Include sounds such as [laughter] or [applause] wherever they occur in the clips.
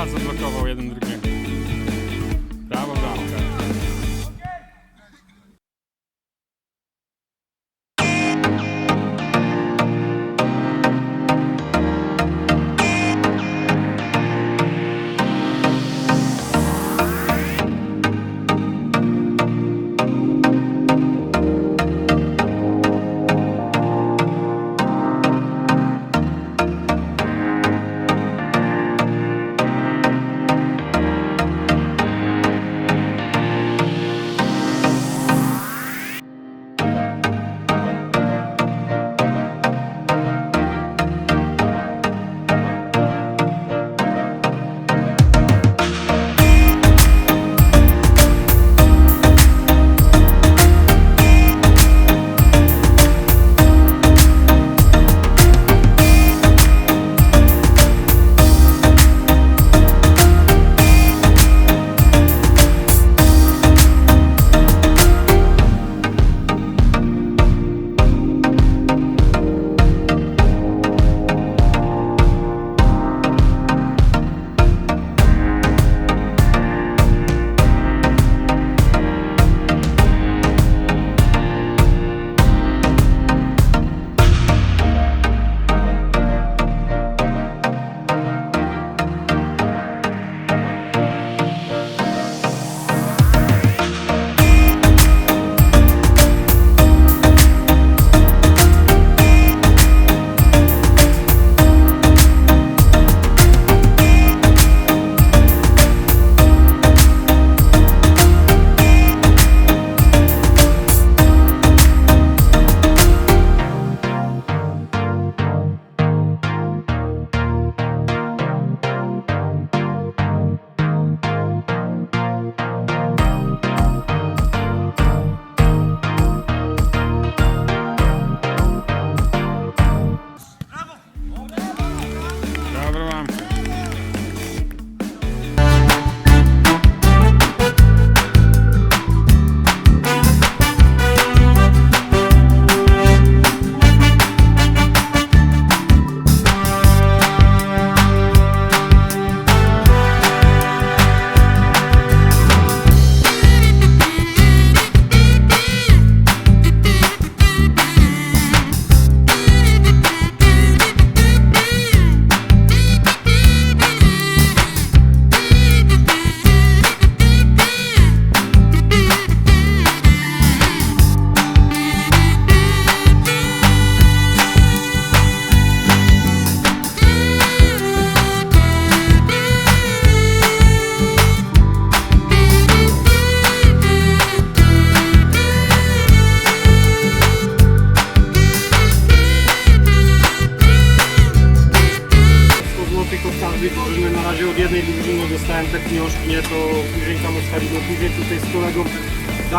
bardzo blokował jeden drugiego.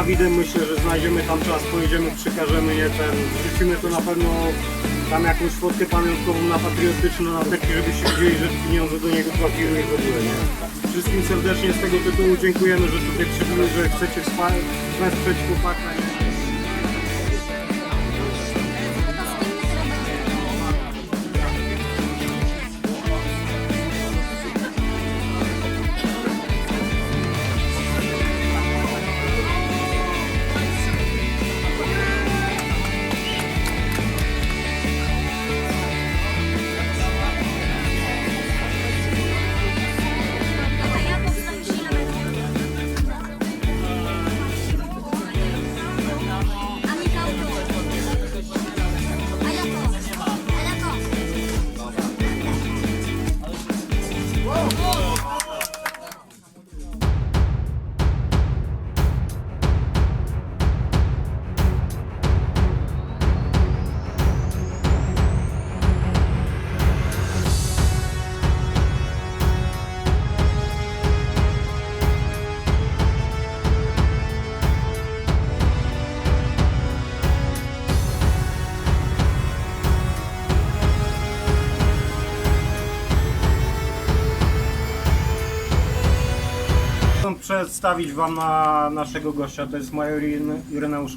Dawidem myślę, że znajdziemy tam czas, pojedziemy, przekażemy, nie, ten, wrzucimy to na pewno tam jakąś fotkę pamiątkową na patriotyczne, na taki, żebyście widzieli, że pieniądze do niego trafiły i w ogóle, nie. Wszystkim serdecznie z tego tytułu dziękujemy, że tutaj przybyli, że chcecie wesprzeć chłopaka. Przedstawić Wam na naszego gościa, to jest major Iren- Ireneusz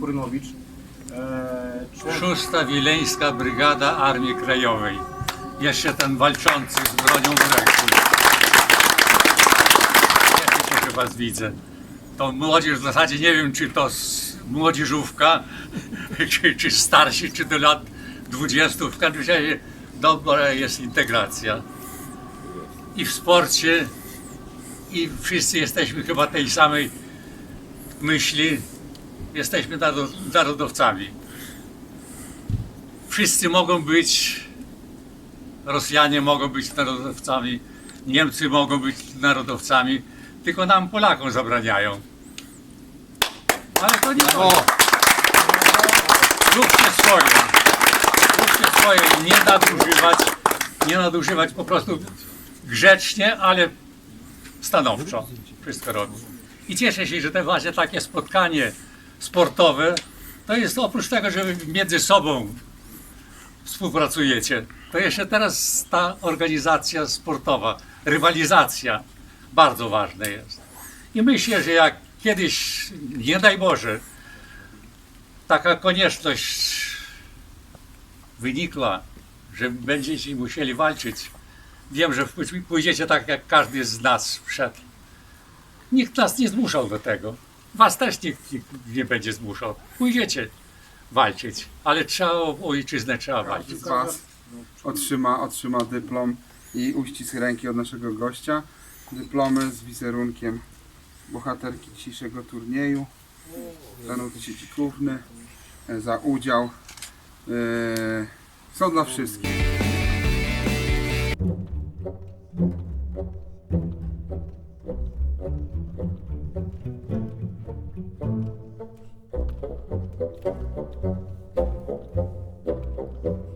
Kurynowicz. Eee, człowiek- Szósta Wileńska Brygada Armii Krajowej. Jeszcze ten walczący z bronią w ręku. Ja się was widzę. To młodzież w zasadzie nie wiem, czy to młodzieżówka, [laughs] czy, czy starsi, czy do lat 20. W każdym razie dobra jest integracja. I w sporcie, i wszyscy jesteśmy chyba tej samej myśli. Jesteśmy naro- narodowcami. Wszyscy mogą być, Rosjanie mogą być narodowcami, Niemcy mogą być narodowcami, tylko nam Polakom zabraniają. Ale to nie o. Róbcie swoje. Róbcie swoje. Nie nadużywać, nie nadużywać po prostu grzecznie, ale stanowczo wszystko robić. I cieszę się, że te właśnie takie spotkanie sportowe to jest oprócz tego, że między sobą współpracujecie, to jeszcze teraz ta organizacja sportowa, rywalizacja bardzo ważna jest. I myślę, że jak kiedyś, nie daj Boże, taka konieczność wynikła, że będziecie musieli walczyć, wiem, że pój- pójdziecie tak, jak każdy z nas wszedł. Nikt nas nie zmuszał do tego. Was też nikt, nikt nie będzie zmuszał. Pójdziecie walczyć, ale trzeba o ojczyznę trzeba walczyć. z Was otrzyma, otrzyma dyplom i uścisk ręki od naszego gościa. Dyplomy z wizerunkiem bohaterki dzisiejszego turnieju. Danuty Siedzikówny e, za udział. E, Są dla wszystkich. Thank you.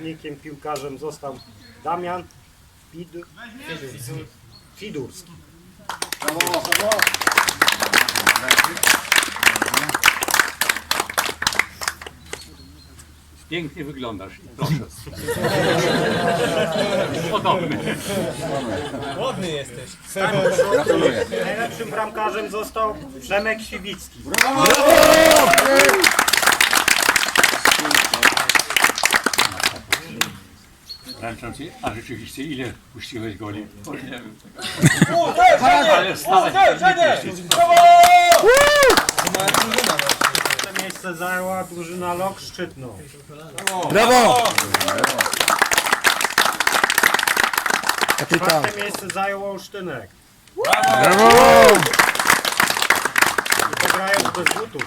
Zawodnikiem, piłkarzem został Damian Fid... Fidurski. Pięknie wyglądasz. Proszę. Podobny. Gratuluję. Najlepszym bramkarzem został Przemek Siwicki. Wręczam ci. A rzeczywiście ile puściłeś goli? O, nie wiem. Ale stałeś Uderzenie! Brawo! Trzecie miejsce zajęła drużyna Lok Szczytno. Brawo! Czwarte miejsce zajął Olsztynek. Brawo! I pograją bez butów.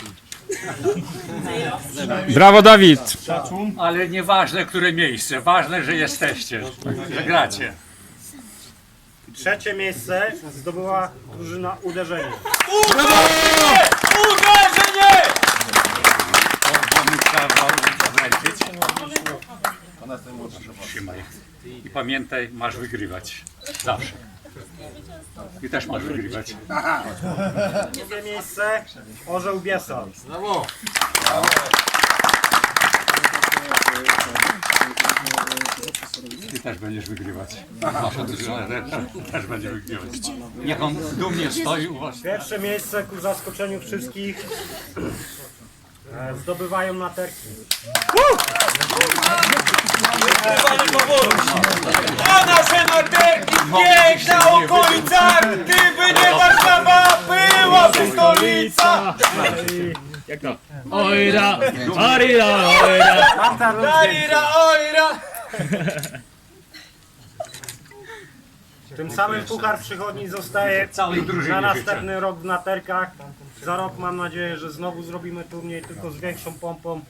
Brawo Dawid! Ale nieważne, które miejsce. Ważne, że jesteście. Że gracie. Trzecie miejsce zdobyła drużyna Uderzenie. Uderzenie! Trzymaj. I pamiętaj, masz wygrywać. Zawsze. I też masz wygrywać. Drugie miejsce Orzeł Biesal. Ty też będziesz wygrywać. Wasza drużyna też będzie wygrywać. Niech on dumnie stoi u was. Pierwsze miejsce ku zaskoczeniu wszystkich e, zdobywają naterki. A nasze narterki piękna okolica! Gdyby nie Warszawa, byłaby stolica! Oira, orira, oira. Darira, ojra! Tym samym Puchar Przychodni zostaje Całej drużynie na następny rok w naterkach. Za rok mam nadzieję, że znowu zrobimy turniej tylko z większą pompą.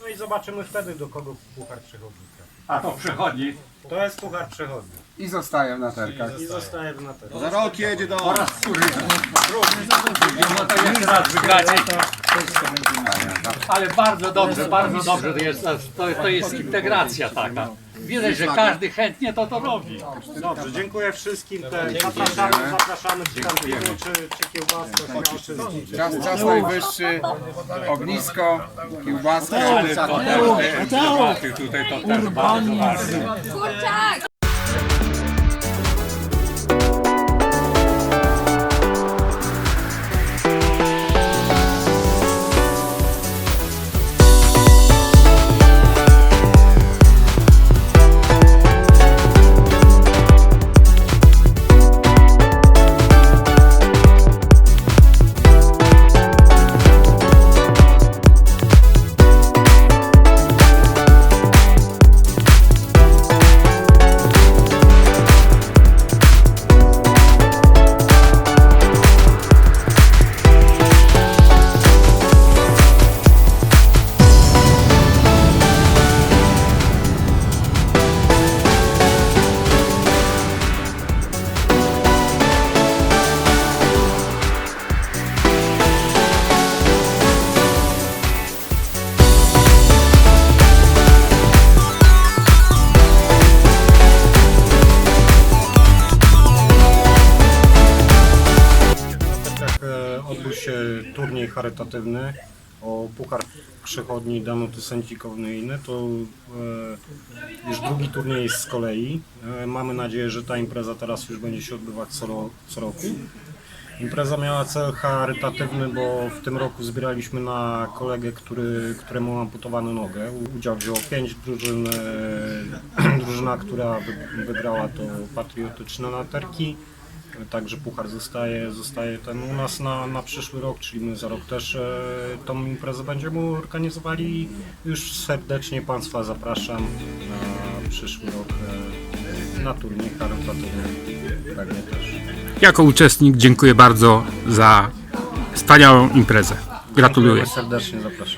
No i zobaczymy wtedy do kogo Puchar Przychodni. trafi. A to przechodni. To jest Puchar Przychodni I zostaję na terkach. i zostaje w naterkach. Za rok jedzie do... Po raz który. No to jeszcze raz wygracie. Ale bardzo dobrze, bardzo dobrze. To jest, to, to jest integracja taka. Widać, że każdy chętnie to to robi. Dobrze, dziękuję wszystkim. Te, zapraszamy, zapraszamy czy tam piwo, czy, czy kiełbaskę. czy- Czas, czas najwyższy. Ognisko, kiełbaska. To też, te tutaj to też bardzo ważne. Kurczak! Turniej charytatywny o Puchar Przechodni Danuty Sędzikownyjny. To e, już drugi turniej z kolei. E, mamy nadzieję, że ta impreza teraz już będzie się odbywać co, co roku. Impreza miała cel charytatywny, bo w tym roku zbieraliśmy na kolegę, który, któremu amputowano nogę. Udział wzięło pięć drużyn. e, [clears throat] Drużyna, która wy- wygrała to patriotyczne naterki. Także puchar zostaje, zostaje ten u nas na, na przyszły rok, czyli my za rok też e, tą imprezę będziemy organizowali. Już serdecznie Państwa zapraszam na przyszły rok e, na turniej charytatywny. Pewnie też. Jako uczestnik dziękuję bardzo za wspaniałą imprezę. Gratuluję. Serdecznie zapraszam.